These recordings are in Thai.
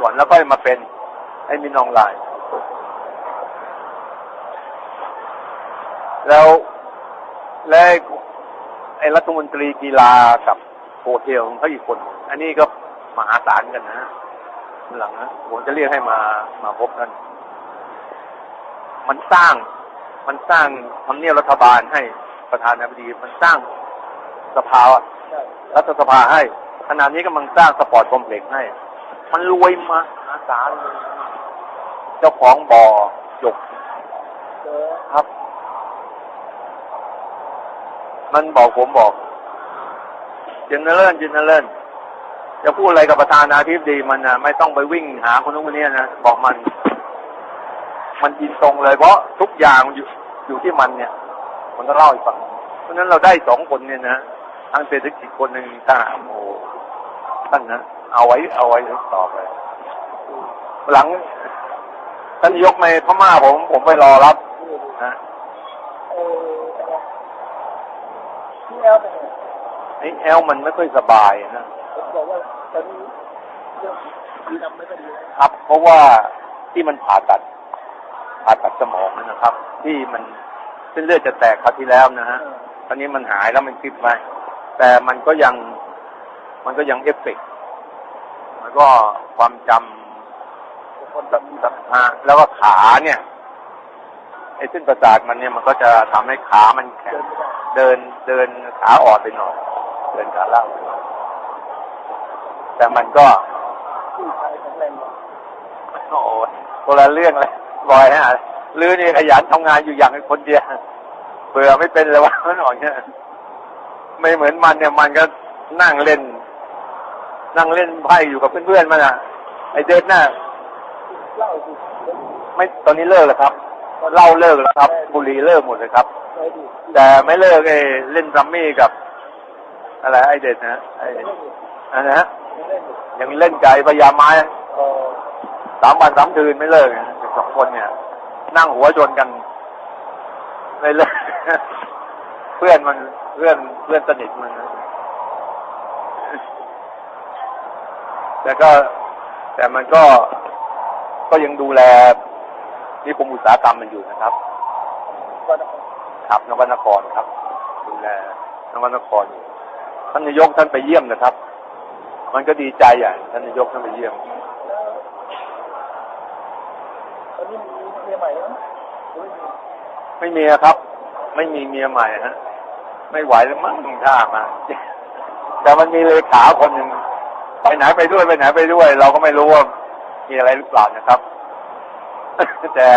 ก่อนแล้วก็มาเป็นไอ้มินออนไลน์ แล้วและไอ้รัฐมนตรีกีฬากับโฮเทลเขาอีกคน อันนี้ก็มหาศาลกันนะหลังนะผมจะเรียกให้มามาพบกัน มันสร้างมันสร้างทำเนียบรัฐบาลให้ประธานาธิบดี มันสร้างสภารัฐสภาให้ขณะนี้กำลังสร้างสปอร์ตคอมเพล็กซ์ให้ มันรวยมาหาศาลเลยเจ้าของบ่อหยกเจอครับ มันบอกผมบอกเจนเนอเรนเจนเนอเรนจะพูดอะไรกับประธานาธิบดีมันนะไม่ต้องไปวิ่งหาคนนู้นคนนี้นะบอกมัน มันยินตรงเลย เพราะทุกอย่างอยู่อยู่ที่มันเนี่ย มันก็เล่าให้ฟัง เพราะฉะนั้นเราได้สองคนเนี่ยนะทางเศรษฐกิจคนหนึ่งทหารโอ้ โหท่านนะเอาไว้ เอาไว้ต่อไป หลังท่านยกในพม่าผม ผมไปรอรับนะเออที่แอลเป็นไงไอ้แอลมันไม่ค่อยสบายนะบอกว่าตอนนี้เรื่องดีนำไม่ค่อยดีครับ เพราะว่าที่มันผ่าตัดผ่าตัดสมองนะครับ ที่มันเส้นเลือดจะแตกคราวที่แล้วนะฮะตอนนี้มันหายแล้วมันคลิปไว้แต่มันก็ยัง มันก็ยังเอฟเฟกต์มันก็ความจำคนสัมสัมฮะแล้วก็ขาเนี่ยไอ้เส้นประสาทมันเนี่ยมันก็จะทำให้ขามันแข็งเดินเดินขาอ่อนไปหน่อยเดินขาล่างแต่มันก็ผู้ชายแข็งแราโอ้คนละเรื่องเลยบอยฮะลือนี่ขยันทำงานอยู่อย่างคนเดียวเบื่อไม่เป็นเลยวะมันบอกเนี่ยไม่เหมือนมันเนี่ยมันก็นั่งเล่น นั่งเล่นไพ่อยู่กับเพื่อนๆมันอะ ไอเด็ดน่ะไม่ตอนนี้เลิกแล้วครับเหล่าเลิกแล้วครับ บุหรี่เลิกหมดเลยครับ แต่ไม่เลิกไอเล่นรัมมี่กับ อะไร ไอเด็ดนะไอนอยู่อันนะยังเล่นไก่พยายามไม้สามวันสามคืนไม่เลิกนะสองคนเนี่ย นั่งหัวชนกันไม่เลิกเพื่อนมันเพื่อนเพื่อนสนิทมันนะ แต่ก็แต่มันก็ก็ยังดูแลนิคมอุตสาหกรรมมันอยู่นะครับก็นะครับนวนครครับ ดูแลนวนครอยู่ท่านนายกท่านไปเยี่ยมนะครับ มันก็ดีใจอย่างท่านนายกท่านไปเยี่ยมตอนนี้มีเมียใหม่แล้วนะหรือไม่มีไม่มีครับ ไม่มีเมียใหม่ฮะไม่ไหวแล้วมั้งท่ามาแต่มันมีเลขาคนหนึ่ง ไปไหนไปด้วยไปไหนไปด้วย เราก็ไม่รู้ว่ามีอะไรหรือเปล่านะครับ แต่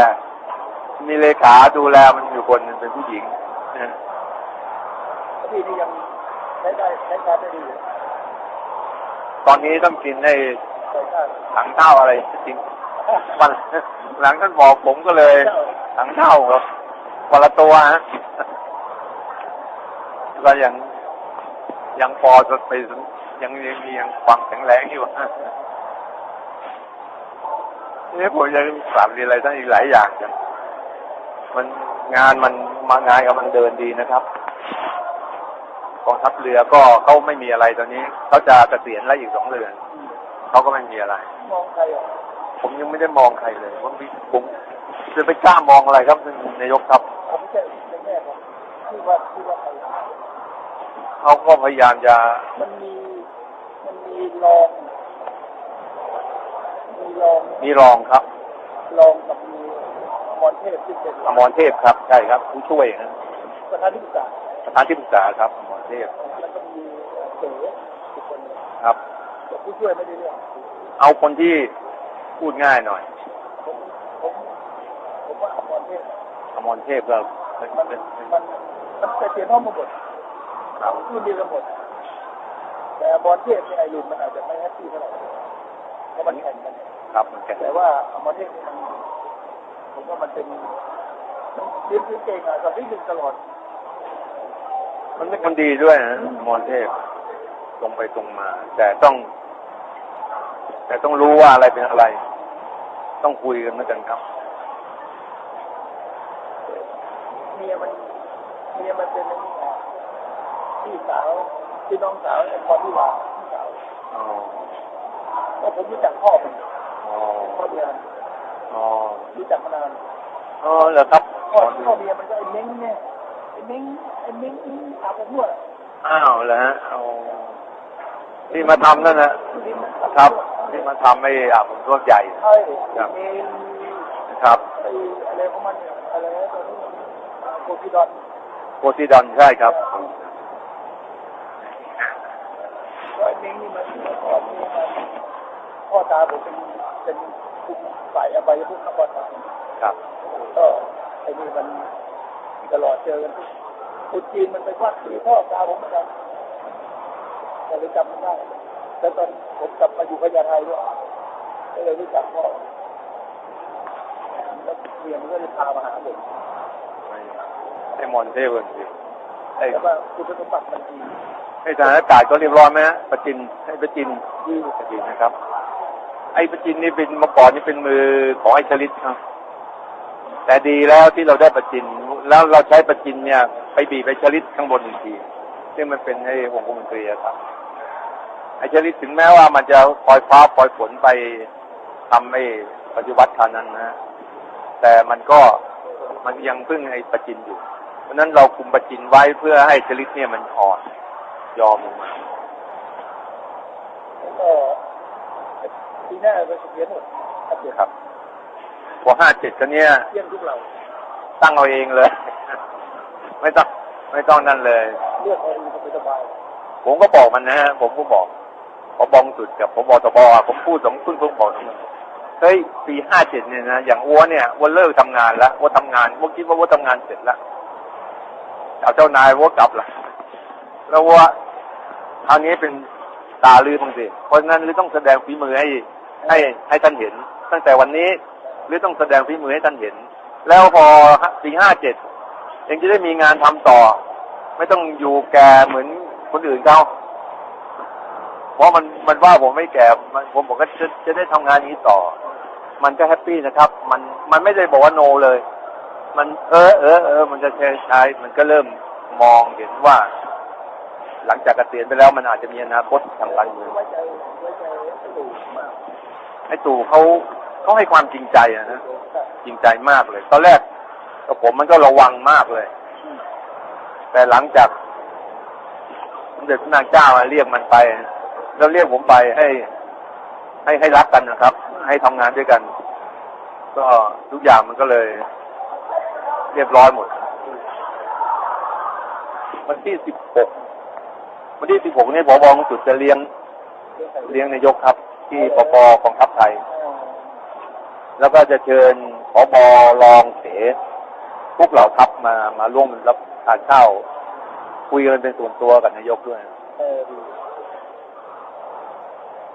มีเลขาดูแลมันอยู่คนหนึงเป็นผู้หญิงนะฮะพี่นี่ยังใช้ได้ใช้การได้ดีอยู่ตอนนี้ต้องกินในใช้ได้ถังเท่าอะไรจริงวันหลังท่านบอกผมก็เลยถังเท่าครับวันละตัวฮะก็ยัง ยังพอจะไปยังยังมียังความแข็งแรงอยู่นี่ผมยังฝากเรียนอะไรท่านอีกหลายอย่างจังมันงานมันมางานกำลังเดินดีนะครับกองทัพเรือก็เขาไม่มีอะไรตอนนี้เขาจะเกษียณแล้วอีกสองเดือนเขาก็ไม่มีอะไร มองใครอะผมยังไม่ได้มองใครเลยผมผมจะไปกล้ามองอะไรครับท่านนายกครับ ผมไม่ใช่ในแง่ของที่ว่าที่ว่าใคร เขาก็พยายามจะมันมีมันมีรอง มีรองมีรองครับ รองกับมีอมรเทพที่เป็นอมรเทพครับ ใช่ครับ ผู้ช่วยนะประธานที่ปรึกษาประธานที่ปรึกษาครับอมรเทพแล้วก็มีเต๋ออีกคนหนึ่งครับแต่ผู้ช่วยไม่ได้เรื่องเอาคนที่พูดง่ายหน่อย ผมผมผมว่าอมรเทพอมรเทพก็เป็นมันเป็นมันมันจะเปลี่ยนห้องมาหมด ครับรุ่นเดียวกันหมด แต่บอมรเทพเนี่ไอรุ่นมันอาจจะไม่แฮปปี้เท่าไหร่เพราะมันแข่งกันครับเหมือนกันแต่ว่าบอมรเทพนี่มันผมว่ามันเป็นมันเรียนเก่งอะกับที่หนึ่งตลอด มันเป็นคนดีด้วยนะอมรเทพตรงไปตรงมา แต่ต้อง แต่ต้องรู้ว่าอะไรเป็นอะไร ต้องคุยกันเหมือนกันครับเมียมันเมียมันเป็นอ้นี่อะ พี่สาวพี่น้องสาวไอ้พอพี่วาพี่สาวอ๋อก็ผมรู้จักพ่อมันรู้จักมานานอ๋อเหรอครับพ่อพ่อเมียมันก็ไอ้เม้งเนี่ยไอ้เม้งไอ้เม้งอาบอบนวดอ้าวเหรอฮะเอาที่มาทำนั่นนะลิ้นครับ ที่มาทำไอ้อาบผมรวดใหญ่ใช่ครับเมนนะครับไอ้อะไรของมันเนี่ยอะไรนะตัวนี้โคพิดอนโพซิดอนใช่ครับ ก็ไอ้เม้งนี่มันพ่อเมียมัน พ่อตาผมเป็นเป็นคุมฝ่ายอบายมุขนครบาลครับก็ไอ้นี่มันตลอดเจอกันทุกคนจีนมันไปควักที่พ่อตาผมเหมือนกันแต่เลยจำไม่ได้แล้วตอนผมกลับมาอยู่พญาไทด้วยก็เลยรู้จักพ่อแล้วเมียมันก็เลยพามาหาผมไอ้มอนเทพนสิไอ้แต่ว่าคุณสมบัติมันดีไอ้ทหารอากาศก็เรียบร้อยไหมฮะประจินไอ้ประจินดีประจินนะครับ ไอ้ประจินนี่เป็นมื่อก่อนนี่เป็นมือของไอ้ชลิตครับ แต่ดีแล้วที่เราได้ประจิน แล้วเราใช้ประจินเนี่ย ไปบีบไปชลิตข้างบนอีกทีซึ่งมันเป็นไอ้วงกลมตรีครับไอ้ชลิตถึงแม้ว่ามันจะปล่อยฟ้าปล่อยฝนไปทำไอ้ปฏิวัติคานั้นนะแต่มันก็มันยังพึ่งไอ้ประจินอยู่ เพราะนั้นเราคุมประจินไว้เพื่อให้ชลิตเนี่ยมันอ่อนยอมลงมา ปีหน้าก็จะเรียนหมดครับเดี๋ยวครับพอห้าเจ็ดก็เนี่ยเยี่ยมทุกเรา ตั้งเอาเองเลย ไม่ต้องไม่ต้องนั่นเลย เลือกเอาเองสบายผมก็บอกมันนะฮะผมก็บอกพอบองสุดกับผมบอตบอะผมพูดสองคุณผมบอกตรงนั้นเฮ้ยปีห้าเจ็ดเนี่ยนะอย่างอ้วนเนี่ยอ้วนเลิกทำงานแล้วอ้วนทำงานอ้วนคิดว่าอ้วนทำงานเสร็จแล้วเอาเจ้านายอ้วนกลับละแล้วอ้วนคราวนี้เป็นตาลือบางสิเพราะฉะนั้นหรือต้องแสดงฝีมือให้ ให้ให้ท่านเห็น ตั้งแต่วันนี้หรือต้องแสดงฝีมือให้ท่านเห็น แล้วพอปีห้าเจ็ดยังจะได้มีงานทำต่อ ไม่ต้องอยู่แก่เหมือนคนอื่นเขาเพราะมันมันว่าผมไม่แก่มันผมบอกว่าจะจะได้ทำงานนี้ต่อ มันก็แฮปปี้นะครับ มันมันไม่ได้บอกว่าโนเลย มันเออเออเออมันจะใช้ใช้มันก็เริ่มมองเห็นว่า หลังจากเกษียณไปแล้วมันอาจจะมีอนาคตทางการเมือง อ้ตู่เขาเขาให้ความจริงใจอะนะจริงใจมากเลย ตอนแรกกับผมมันก็ระวังมากเลย แต่หลังจากสมเด็จพระนางเจ้ามาเรียกมันไป แล้วเรียกผมไปให้ ให้ให้รักกันนะครับ ให้ทำงานด้วยกัน ก็ทุกอย่างมันก็เลย เรียบร้อยหมด วันที่สิบหกวันที่สิบหกนี่ผบองสุดจะเลี้ยง เลี้ยงนายกครับ ที่ปปกองทัพไทย แล้วก็จะเชิญผบรองเสพวกเหล่าทัพมามาร่วมรับทานข้าวคุยกันเป็นส่วนตัวกับนายกด้วยเออดี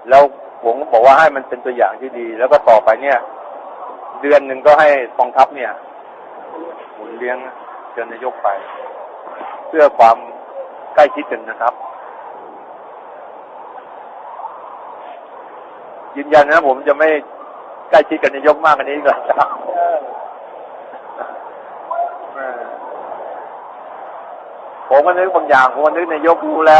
แล้วผมก็บอกว่าให้มันเป็นตัวอย่างที่ดี แล้วก็ต่อไปเนี่ย เดือนหนึ่งก็ให้กองทัพเนี่ยหมุนเลี้ยงเชิญนายกไป เพื่อความใกล้ชิดกันนะครับ ยืนยันนะผมจะไม่ใกล้ชิดกับนายกมากกว่านี้อีกแล้วครับเออเออผมก็นึกบางอย่างผมก็นึกนายกรู้แล้ว